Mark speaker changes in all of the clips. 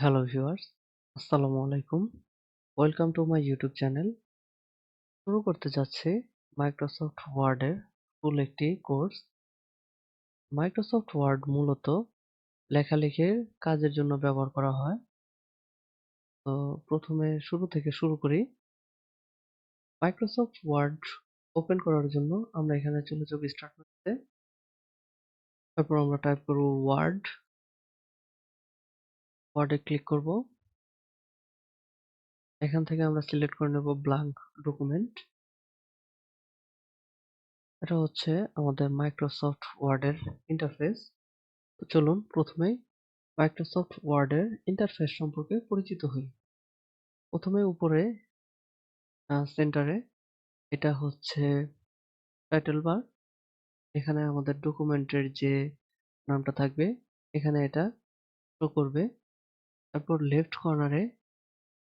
Speaker 1: Hello viewers আসসালামু আলাইকুম welcome to my YouTube channel শুরু করতে যাচ্ছে মাইক্রোসফট ওয়ার্ডের ফুল একটি কোর্স মাইক্রোসফট ওয়ার্ড মূলত লেখালেখির কাজের জন্য ব্যবহার করা হয়। তো প্রথমে শুরু থেকে শুরু করি। মাইক্রোসফট ওয়ার্ড ওপেন করার জন্য আমরা এখানে চলে যাব স্টার্ট করতে। তারপর আমরা টাইপ করব ওয়ার্ড ওয়ার্ডে ক্লিক করব। এখান থেকে আমরা সিলেক্ট করে নেব ব্ল্যাঙ্ক ডকুমেন্ট এটা হচ্ছে আমাদের মাইক্রোসফট ওয়ার্ডের ইন্টারফেস তো চলুন প্রথমেই মাইক্রোসফট ওয়ার্ডের ইন্টারফেস সম্পর্কে পরিচিত হই। প্রথমে উপরে সেন্টারে এটা হচ্ছে টাইটেল বার এখানে আমাদের ডকুমেন্টের যে নামটা থাকবে, এখানে এটা শো করবে। তারপর লেফট কর্নারে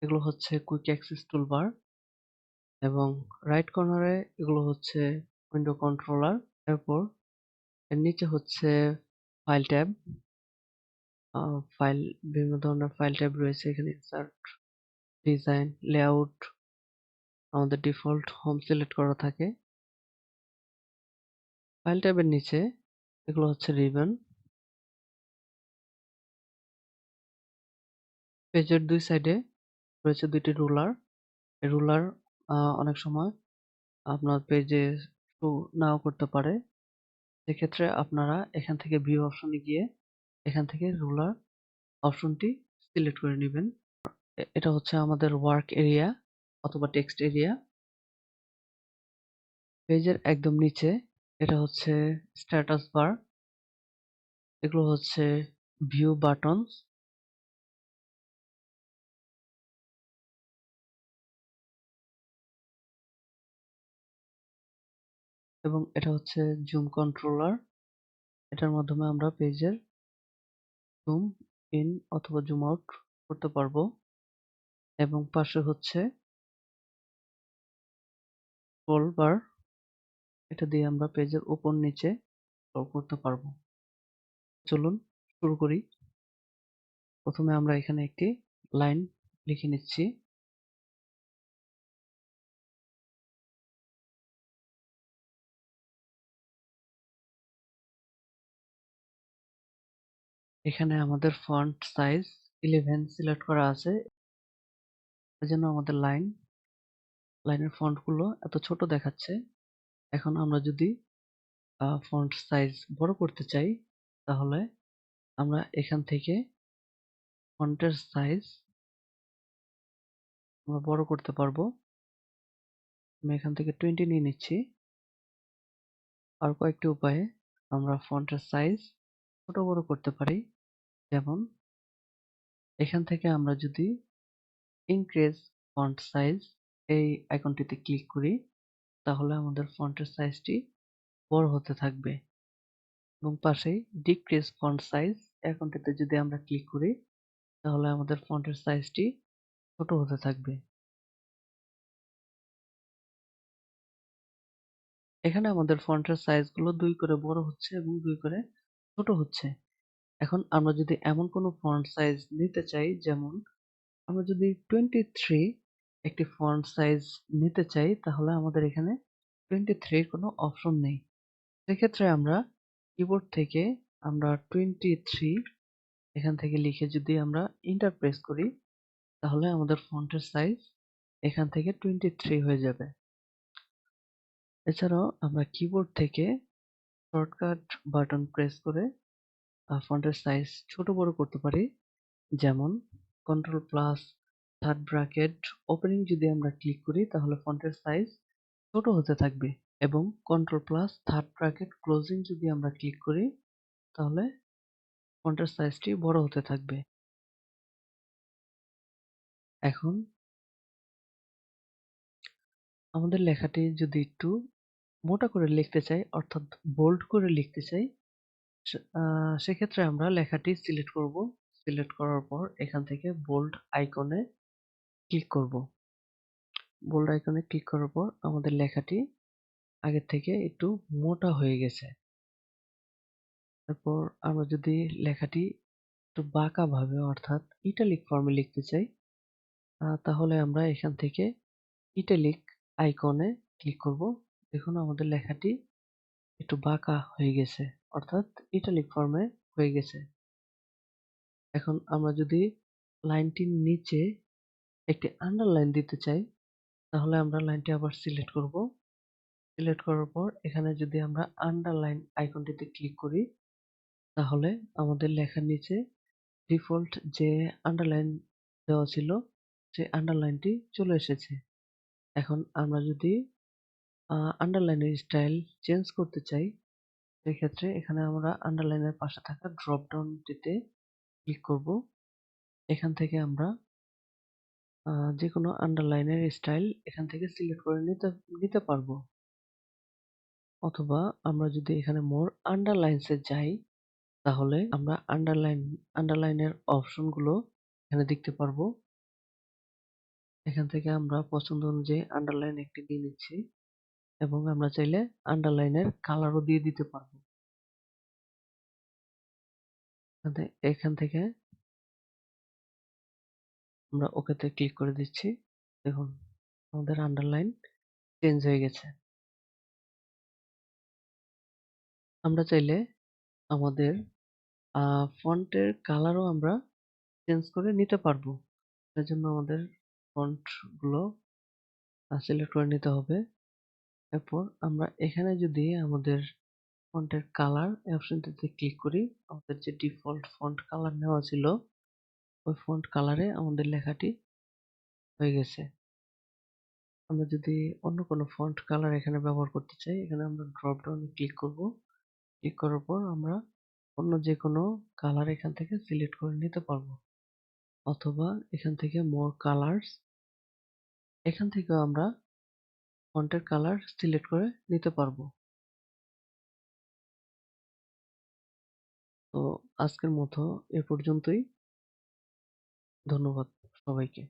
Speaker 1: এগুলো হচ্ছে কুইক অ্যাক্সেস টুলবার এবং রাইট কর্নারে এগুলো হচ্ছে উইন্ডো কন্ট্রোলার এরপর এর নিচে হচ্ছে ফাইল ট্যাব ফাইল বিভিন্ন ধরনের ফাইল ট্যাব রয়েছে এখানে ইনসার্ট ডিজাইন লেআউট আমাদের ডিফল্ট হোম সিলেক্ট করা থাকে। ফাইল ট্যাবের নিচে এগুলো হচ্ছে রিবন পেজের দুই সাইডে রয়েছে দুইটি রুলার। রুলার অনেক সময় আপনার পেজে শো নাও করতে পারে। সেক্ষেত্রে আপনারা এখান থেকে ভিউ অপশনে গিয়ে এখান থেকে রুলার অপশনটি সিলেক্ট করে নেবেন। এটা হচ্ছে আমাদের ওয়ার্ক এরিয়া অথবা টেক্সট এরিয়া। পেজের একদম নিচে এটা হচ্ছে স্ট্যাটাস বার। এগুলো হচ্ছে ভিউ বাটনস। এবং এটা হচ্ছে জুম কন্ট্রোলার এটার মাধ্যমে আমরা পেজের জুম ইন অথবা জুম আউট করতে পারব। এবং পাশে হচ্ছে স্ক্রল বার এটা দিয়ে আমরা পেজের উপর নিচে করতে পারব। চলুন শুরু করি। প্রথমে আমরা এখানে একটি লাইন লিখে নিচ্ছি। এখানে আমাদের ফন্ট সাইজ ইলেভেন সিলেক্ট করা আছে। জন্য আমাদের লাইন লাইনের ফন্টগুলো এত ছোট দেখাচ্ছে। এখন আমরা যদি ফন্ট সাইজ বড় করতে চাই, তাহলে আমরা এখান থেকে ফন্টের সাইজ আমরা বড় করতে পারব। আমি এখান থেকে টোয়েন্টি নিয়ে নিচ্ছি। আর কয়েকটি উপায়ে আমরা ফন্টের সাইজ ছোট বড় করতে পারি। যেমন এখান থেকে আমরা যদি ইনক্রিজ ফন্ট সাইজ এই আইকনটিতে ক্লিক করি, তাহলে আমাদের ফন্টের সাইজটি বড় হতে থাকবে। এবং পাশেই ডিক্রিজ ফন্ট সাইজ আইকনটিতে যদি আমরা ক্লিক করি, তাহলে আমাদের ফন্টের সাইজটি ছোট হতে থাকবে। এখানে আমাদের ফন্টের সাইজগুলো দুই করে বড় হচ্ছে এবং দুই করে ছোট হচ্ছে। এখন আমরা যদি এমন কোনো ফন্ট সাইজ নিতে চাই, যেমন আমরা যদি টোয়েন্টি থ্রি একটি ফন্ট সাইজ নিতে চাই, তাহলে আমাদের এখানে টোয়েন্টি থ্রির কোনো অপশন নেই। সেক্ষেত্রে আমরা কিবোর্ড থেকে আমরা টোয়েন্টি থ্রি এখান থেকে লিখে যদি আমরা ইন্টার প্রেস করি, তাহলে আমাদের ফন্টের সাইজ এখান থেকে টোয়েন্টি থ্রি হয়ে যাবে। এছাড়াও আমরা কিবোর্ড থেকে শর্টকাট বাটন প্রেস করে ফন্টের সাইজ ছোট বড় করতে পারি। যেমন control plus third bracket opening যদি আমরা ক্লিক করি তাহলে ফন্টের সাইজ ছোট হতে থাকবে এবং control plus third bracket closing যদি আমরা ক্লিক করি তাহলে ফন্টের সাইজটি বড় হতে থাকবে। এখন আমাদের লেখাটি যদি একটু মোটা করে লিখতে চাই অর্থাৎ বোল্ড করে লিখতে চাই সেক্ষেত্রে আমরা লেখাটি সিলেক্ট করব। সিলেক্ট করার পর এখান থেকে বোল্ড আইকনে ক্লিক করব। বোল্ড আইকনে ক্লিক করার পর আমাদের লেখাটি আগের থেকে একটু মোটা হয়ে গেছে। তারপর আমরা যদি লেখাটি একটু বাঁকা ভাবে, অর্থাৎ ইটালিক ফর্মে লিখতে চাই তাহলে আমরা এখান থেকে ইটালিক আইকনে ক্লিক করব। দেখুন আমাদের লেখাটি একটু বাঁকা হয়ে গেছে। অর্থাৎ ইটালিক ফর্মে হয়ে গেছে। এখন আমরা যদি লাইনটির নিচে একটি আন্ডারলাইন দিতে চাই, তাহলে আমরা লাইনটি আবার সিলেক্ট করব। সিলেক্ট করার পর এখানে যদি আমরা আন্ডারলাইন আইকনটিতে ক্লিক করি, তাহলে আমাদের লেখার নিচে ডিফল্ট যে আন্ডারলাইন দেওয়া ছিল সেই আন্ডারলাইনটি চলে এসেছে। এখন আমরা যদি আন্ডারলাইনের স্টাইল চেঞ্জ করতে চাই সেক্ষেত্রে এখানে আমরা আন্ডারলাইনের পাশে থাকা ড্রপ ডাউনটিতে ক্লিক করব। এখান থেকে আমরা যে কোনো আন্ডারলাইনের স্টাইল এখান থেকে সিলেক্ট করে নিতে নিতে পারব। অথবা আমরা যদি এখানে মোর আন্ডারলাইনসে যাই, তাহলে আমরা আন্ডারলাইন আন্ডারলাইনের অপশনগুলো এখানে দেখতে পারব। এখান থেকে আমরা পছন্দ অনুযায়ী আন্ডারলাইন একটি দিয়ে নিচ্ছি। এবং আমরা চাইলে আন্ডারলাইনের কালারও দিয়ে দিতে পারব। এখান থেকে আমরা ওকেতে ক্লিক করে দিচ্ছি। দেখুন, আমাদের আন্ডারলাইন চেঞ্জ হয়ে গেছে। আমরা চাইলে আমাদের ফন্টের কালারও আমরা চেঞ্জ করে নিতে পারব। এর জন্য আমাদের ফন্টগুলো সিলেক্ট করে নিতে হবে। এরপর আমরা এখানে যদি আমাদের ফন্টের কালার অপশনটিতে ক্লিক করি, আমাদের যে ডিফল্ট ফন্ট কালার নেওয়া ছিল, ওই ফন্ট কালারে আমাদের লেখাটি হয়ে গেছে। আমরা যদি অন্য কোনো ফন্ট কালার এখানে ব্যবহার করতে চাই, এখানে আমরা ড্রপ ডাউনে ক্লিক করব। ক্লিক করার পর আমরা অন্য যে কোনো কালার এখান থেকে সিলেক্ট করে নিতে পারব। অথবা এখান থেকে মোর কালার্স এখান থেকেও আমরা ফন্টের কালার সিলেক্ট করে নিতে পারব। তো আজকের মতো এ পর্যন্তই। ধন্যবাদ সবাইকে।